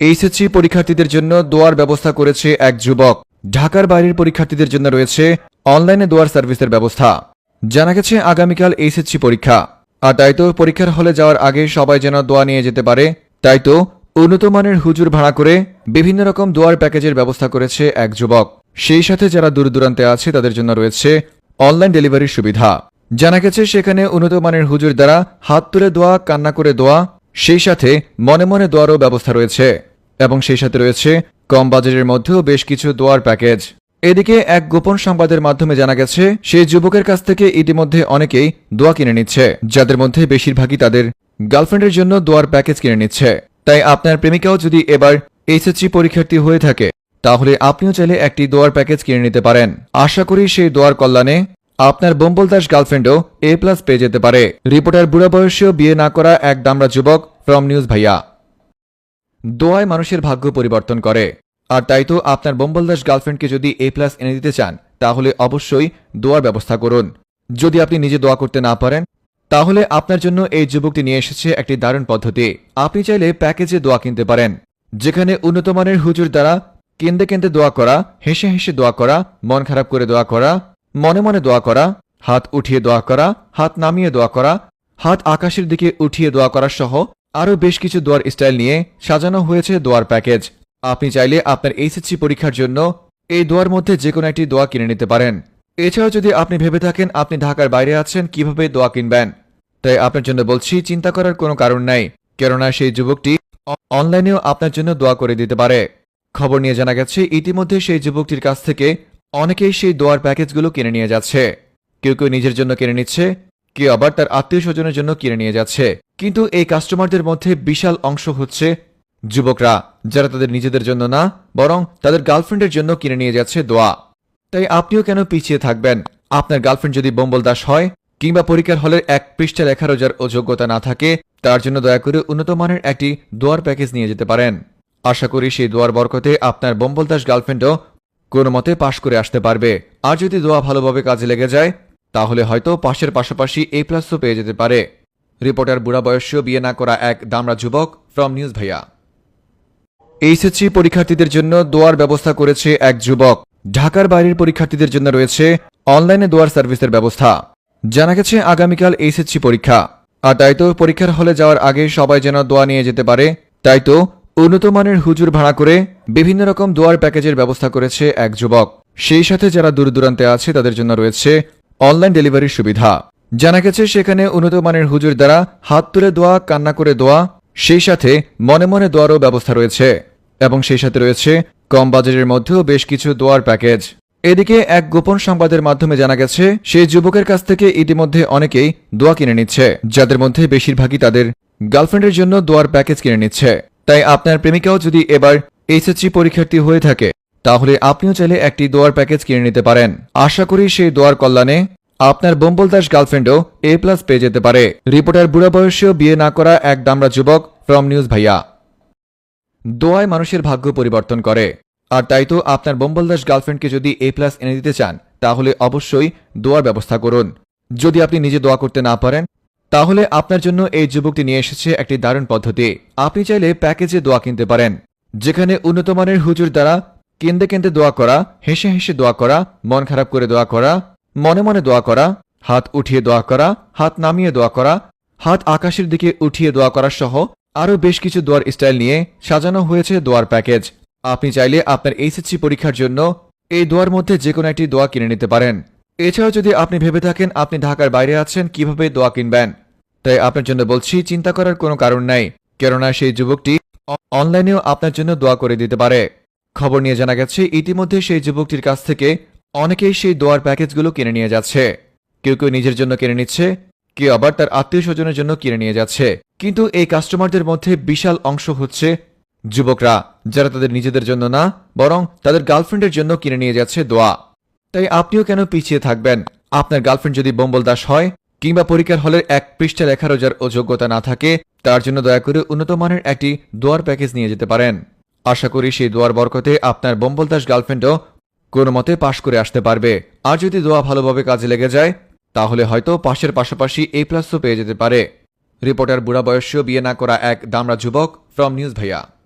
HSC পরীক্ষার্থীদের জন্য দোয়ার ব্যবস্থা করেছে এক যুবক। ঢাকার বাইরের পরীক্ষার্থীদের জন্য রয়েছে অনলাইনে দোয়ার সার্ভিসের ব্যবস্থা। জানা গেছে, আগামীকাল এইচএসসি পরীক্ষা। আর তাই তো পরীক্ষার হলে যাওয়ার আগে সবাই যেন দোয়া নিয়ে যেতে পারে। তাই তো উন্নত মানের হুজুর ভাড়া করে বিভিন্ন রকম দোয়ার প্যাকেজের ব্যবস্থা করেছে এক যুবক। সেই সাথে যারা দূর দূরান্তে আছে, তাদের জন্য রয়েছে অনলাইন ডেলিভারির সুবিধা। জানা গেছে, সেখানে উন্নত মানের হুজুর দ্বারা হাত তুলে দোয়া, কান্না করে দোয়া, সেই সাথে মনে মনে দোয়ারও ব্যবস্থা রয়েছে। এবং সেই সাথে রয়েছে কম বাজেটের মধ্যেও বেশ কিছু দোয়ার প্যাকেজ। এদিকে এক গোপন সংবাদের মাধ্যমে জানা গেছে, সেই যুবকের কাছ থেকে ইতিমধ্যে অনেকেই দোয়া কিনে নিচ্ছে। যাদের মধ্যে বেশিরভাগই তাদের গার্লফ্রেন্ডের জন্য দোয়ার প্যাকেজ কিনে নিচ্ছে। তাই আপনার প্রেমিকাও যদি এবার এইচএসসি পরীক্ষার্থী হয়ে থাকে, তাহলে আপনিও চাইলে একটি দোয়ার প্যাকেজ কিনে নিতে পারেন। আশা করি সেই দোয়ার কল্যাণে আপনার বম্বল দাস গার্লফ্রেন্ডও এ প্লাস পেয়ে যেতে পারে। রিপোর্টার বুড়া বয়সেও বিয়ে না করা এক দামরা যুবক, ফ্রম নিউজ ভাইয়া। দোয়ায় মানুষের ভাগ্য পরিবর্তন করে। আর তাই তো আপনার বম্বল দাস গার্লফ্রেন্ডকে যদি এ প্লাস এনে দিতে চান, তাহলে অবশ্যই দোয়ার ব্যবস্থা করুন। যদি আপনি নিজে দোয়া করতে না পারেন, তাহলে আপনার জন্য এই যুবকটি নিয়ে এসেছে একটি দারুণ পদ্ধতি। আপনি চাইলে প্যাকেজে দোয়া কিনতে পারেন, যেখানে উন্নতমানের হুজুর দ্বারা কেন্দে কেন্দে দোয়া করা, হেসে হেসে দোয়া করা, মন খারাপ করে দোয়া করা, মনে মনে দোয়া করা, হাত উঠিয়ে দোয়া করা, হাত নামিয়ে দোয়া করা, হাত আকাশের দিকে উঠিয়ে দোয়া করা সহ আরও বেশ কিছু দোয়ার স্টাইল নিয়ে সাজানো হয়েছে দোয়ার প্যাকেজ। আপনি চাইলে আপনার এইচএসসি পরীক্ষার জন্য এই দোয়ার মধ্যে যে কোনো একটি দোয়া কিনে নিতে পারেন। এছাড়াও যদি আপনি ভেবে থাকেন আপনি ঢাকার বাইরে আছেন কীভাবে দোয়া কিনবেন, তাই আপনার জন্য বলছি চিন্তা করার কোনো কারণ নাই, কেননা সেই যুবকটি অনলাইনেও আপনার জন্য দোয়া করে দিতে পারে। খবর নিয়ে জানা গেছে, ইতিমধ্যে সেই যুবকটির কাছ থেকে অনেকেই সেই দোয়ার প্যাকেজগুলো কিনে নিয়ে যাচ্ছে। কেউ কেউ নিজের জন্য কিনে নিচ্ছে, কেউ আবার তার আত্মীয় স্বজনের জন্য কিনে নিয়ে যাচ্ছে। কিন্তু এই কাস্টমারদের মধ্যে বিশাল অংশ হচ্ছে যুবকরা, যারা তাদের নিজেদের জন্য না, বরং তাদের গার্লফ্রেন্ডের জন্য কিনে নিয়ে যাচ্ছে দোয়া। তাই আপনিও কেন পিছিয়ে থাকবেন? আপনার গার্লফ্রেন্ড যদি বম্বল দাস হয়, কিংবা পরীক্ষার হলের এক পৃষ্ঠা লেখারও যার যোগ্যতা না থাকে, তার জন্য দয়া করে উন্নত মানের একটি দোয়ার প্যাকেজ নিয়ে যেতে পারেন। আশা করি সেই দোয়ার বরকতে আপনার বম্বল দাস গার্লফ্রেন্ডও কোনো মতে পাশ করে আসতে পারবে। আর যদি দোয়া ভালোভাবে কাজে লেগে যায়, তাহলে হয়তো পাশের পাশাপাশি এই প্লাসও পেয়ে যেতে পারে। রিপোর্টার বুড়া বয়সীয় বিয়ে না করা এক দামরা যুবক, ফ্রম নিউজ ভাইয়া। এইচএসসি পরীক্ষার্থীদের জন্য দোয়ার ব্যবস্থা করেছে এক যুবক। ঢাকার বাইরের পরীক্ষার্থীদের জন্য রয়েছে অনলাইনে দোয়ার সার্ভিসের ব্যবস্থা। জানা গেছে, আগামীকাল এইচএসসি পরীক্ষা। আর তাই তো পরীক্ষার হলে যাওয়ার আগে সবাই যেন দোয়া নিয়ে যেতে পারে। তাই তো উন্নত মানের হুজুর ভাড়া করে বিভিন্ন রকম দোয়ার প্যাকেজের ব্যবস্থা করেছে এক যুবক। সেই সাথে যারা দূর দূরান্তে আছে, তাদের জন্য রয়েছে অনলাইন ডেলিভারির সুবিধা। জানা গেছে, সেখানে উন্নত মানের হুজুর দ্বারা হাত তুলে দোয়া, কান্না করে দোয়া, সেই সাথে মনে মনে দোয়ারও ব্যবস্থা রয়েছে এবং সেই সাথে রয়েছে কম বাজেটের মধ্যেও বেশ কিছু দোয়ার প্যাকেজ। এদিকে এক গোপন সংবাদের মাধ্যমে জানা গেছে, সেই যুবকের কাছ থেকে ইতিমধ্যে অনেকেই দোয়া কিনে নিচ্ছে, যাদের মধ্যে বেশিরভাগই তাদের গার্লফ্রেন্ডের জন্য দোয়ার প্যাকেজ কিনে নিচ্ছে। তাই আপনার প্রেমিকাও যদি এবার এইচএসসি পরীক্ষার্থী হয়ে থাকে, তাহলে আপনিও চাইলে একটি দোয়ার প্যাকেজ কিনে নিতে পারেন। আশা করি সেই দোয়ার কল্যাণে আপনার বম্বল দাস গার্লফ্রেন্ডও এ প্লাস পেয়ে যেতে পারে। রিপোর্টার বুড়া বয়সেও বিয়ে না করা এক দামরা যুবক ফ্রম নিউজ ভাইয়া। দোয়ায় মানুষের ভাগ্য পরিবর্তন করে। আর তাই তো আপনার বম্বল দাস গার্লফ্রেন্ডকে যদি এ প্লাস এনে দিতে চান, তাহলে অবশ্যই দোয়ার ব্যবস্থা করুন। যদি আপনি নিজে দোয়া করতে না পারেন, তাহলে আপনার জন্য এই যুবকটি নিয়ে এসেছে একটি দারুণ পদ্ধতি। আপনি চাইলে প্যাকেজে দোয়া কিনতে পারেন, যেখানে উন্নত মানের হুজুর দ্বারা কেন্দে কেন্দে দোয়া করা, হেসে হেসে দোয়া করা, মন খারাপ করে দোয়া করা মনে মনে দোয়া করা, হাত উঠিয়ে দোয়া করা, হাত নামিয়ে দোয়া করা, হাত আকাশের দিকে উঠিয়ে দোয়া করা সহ আরও বেশ কিছু দোয়ার স্টাইল নিয়ে সাজানো হয়েছে দোয়ার প্যাকেজ। আপনি চাইলে আপনার এইচএসসি পরীক্ষার জন্য এই দোয়ার মধ্যে যে কোনো একটি দোয়া কিনে নিতে পারেন। এছাড়াও যদি আপনি ভেবে থাকেন আপনি ঢাকার বাইরে আছেন কীভাবে দোয়া কিনবেন, তাই আপনার জন্য বলছি চিন্তা করার কোনো কারণ নাই, কেননা সেই যুবকটি অনলাইনেও আপনার জন্য দোয়া করে দিতে পারে। খবর নিয়ে জানা গেছে, ইতিমধ্যে সেই যুবকটির কাছ থেকে অনেকেই সেই দোয়ার প্যাকেজগুলো কিনে নিয়ে যাচ্ছে। কেউ কেউ নিজের জন্য কিনে নিচ্ছে, কেউ আবার তার আত্মীয় স্বজনের জন্য কিনে নিয়ে যাচ্ছে। কিন্তু এই কাস্টমারদের মধ্যে বিশাল অংশ হচ্ছে যুবকরা, যারা তাদের নিজেদের জন্য না, বরং তাদের গার্লফ্রেন্ডের জন্য কিনে নিয়ে যাচ্ছে দোয়া। তাই আপনিও কেন পিছিয়ে থাকবেন? আপনার গার্লফ্রেন্ড যদি বম্বল দাস হয়, কিংবা পরীক্ষার হলের এক পৃষ্ঠা লেখারও যার যোগ্যতা না থাকে, তার জন্য দয়া করে উন্নত মানের একটি দোয়ার প্যাকেজ নিয়ে যেতে পারেন। আশা করি সেই দোয়ার বরকতে আপনার বম্বল দাস গার্লফ্রেন্ডও কোনো মতে পাশ করে আসতে পারবে। আর যদি দোয়া ভালোভাবে কাজে লেগে যায়, তাহলে হয়তো পাশের পাশাপাশি এ প্লাসও পেয়ে যেতে পারে। রিপোর্টার বুড়া বয়সীয় বিয়ে না করা এক দামরা যুবক, ফ্রম নিউজ ভাইয়া।